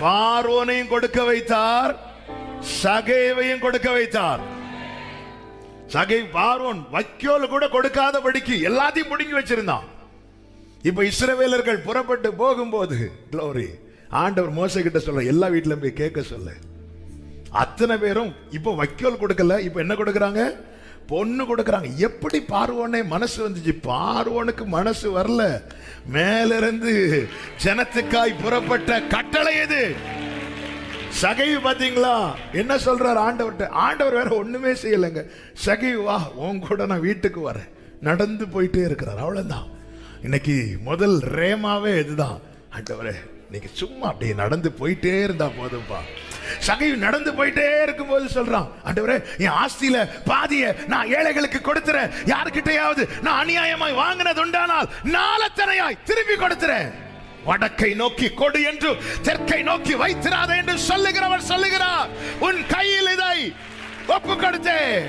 பார்வோனையும் கொடுக்க வைத்தார் சகைவையும் கொடுக்க வைத்தார். சகை பார்வோன் வைக்கோல் கூட கொடுக்காதபடிக்கு எல்லாத்தையும் முடிங்கி வச்சிருந்தான். இப்ப இஸ்ரவேலர்கள் புறப்பட்டு போகும்போது க்ளோரி ஆண்டவர் மோச கிட்ட சொல்ல எல்லா வீட்டிலும் போய் கேட்க சொல்ல. அத்தனை பேரும் இப்போ வைக்கோல் கொடுக்கல இப்போ என்ன கொடுக்கறாங்க? பொண்ணு கொடுக்குறாங்க. எப்படி பார்வோனே மனசு வந்துச்சு. பார்வோனுக்கு மனசு வரல. மேலிருந்து ஜனத்துக்காய் புறப்பட்ட கட்டளை எது? சகை பாத்தீங்களா? என்ன சொல்றாரு ஆண்டவர்கிட்ட? ஆண்டவர் வேற ஒண்ணுமே செய்யலைங்க. சகை வா உன் கூட நான் வீட்டுக்கு வரேன். நடந்து போயிட்டே இருக்கிறார். அவ்வளவுதான். இன்னைக்கு முதல் ரேமாவே இதுதான். ஆண்டவரே இன்னைக்கு சும்மா அப்படியே நடந்து போயிட்டே இருந்தா போதும்ப்பா சகை நடந்து போயிட்டே இருக்கும்போது சொல்றான் ஆண்டவரே என் ஆஸ்தியில பாதிய நான் ஏழைகளுக்கு கொடுத்துறேன். யாருக்கிட்டையாவது நான் அநியாயமாய் வாங்கினது உண்டானால் நாலத்தனையாய் திருப்பி கொடுத்துறேன். வடக்கை நோக்கி கொடு என்று தெற்கை நோக்கி வைத்திராத என்று சொல்லுகிறவர் சொல்லுகிறார். உன் கையில் இதை ஒப்பு கொடுத்தேன்.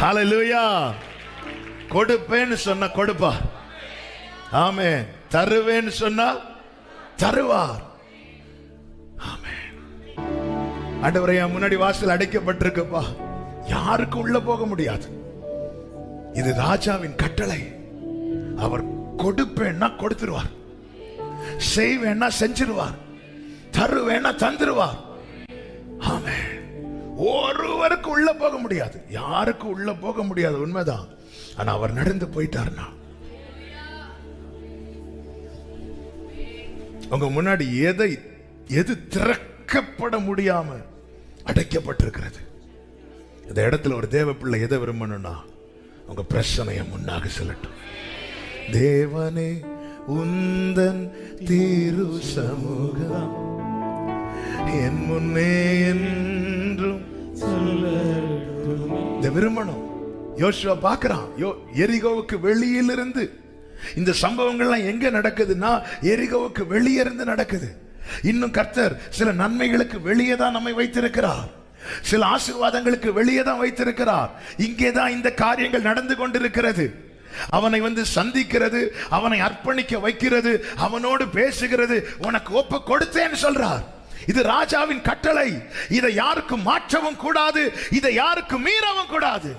ஹalleluya. கொடுப்பேன்னு சொன்ன கொடுப்பா. ஆமே தருவேன்னு சொன்னா தருவார். ஆமே என் முன்னாடி வாசல் அடைக்கப்பட்டிருக்குப்பா. யாருக்கு உள்ள போக முடியாது. இது ராஜாவின் கட்டளை. அவர் கொடுப்பேன்னா கொடுத்துருவார். செய்வேன்னா செஞ்சிருவார். தருவேன்னா தந்துருவார். ஆமே ஒருவருக்கு உள்ள போக முடியாது. யாருக்கு உள்ள போக முடியாது உண்மைதான். ஆனா அவர் நடந்து போயிட்டார்னா அவங்க முன்னாடி எதை எது திறக்கப்பட முடியாம அடைக்கப்பட்டிருக்கிறது? இந்த இடத்துல ஒரு தேவ பிள்ளை எதை விரும்பணும்னா உங்க பிரச்சனையை முன்னாக செல்லட்டும். தேவனே உந்தன் தீரு சமூகம் என் முன்னே என்றும் இந்த விரும்பணும். யோசுவா பார்க்கறான். யோ எரிகோவுக்கு வெளியிலிருந்து இந்த சம்பவங்கள்லாம் எங்க நடக்குதுன்னா எரிகோவுக்கு வெளியே இருந்து நடக்குது. இன்னும் கர்த்தர் சில நன்மைகளுக்கு வெளியே தான் நம்மை வைத்திருக்கிறார். சில ஆசீர்வாதங்களுக்கு வெளியே தான் வைத்திருக்கிறார். இங்கே தான் இந்த காரியங்கள் நடந்து கொண்டிருக்கிறது. அவனை வந்து சந்திக்கிறது அவனை அர்ப்பணிக்க வைக்கிறது அவனோடு பேசுகிறது உனக்கு ஒப்பு கொடுத்தேன்னு சொல்றார். இது ராஜாவின் கட்டளை. இதை யாருக்கும் மாற்றவும் கூடாது இதை யாருக்கும் மீறவும் கூடாது.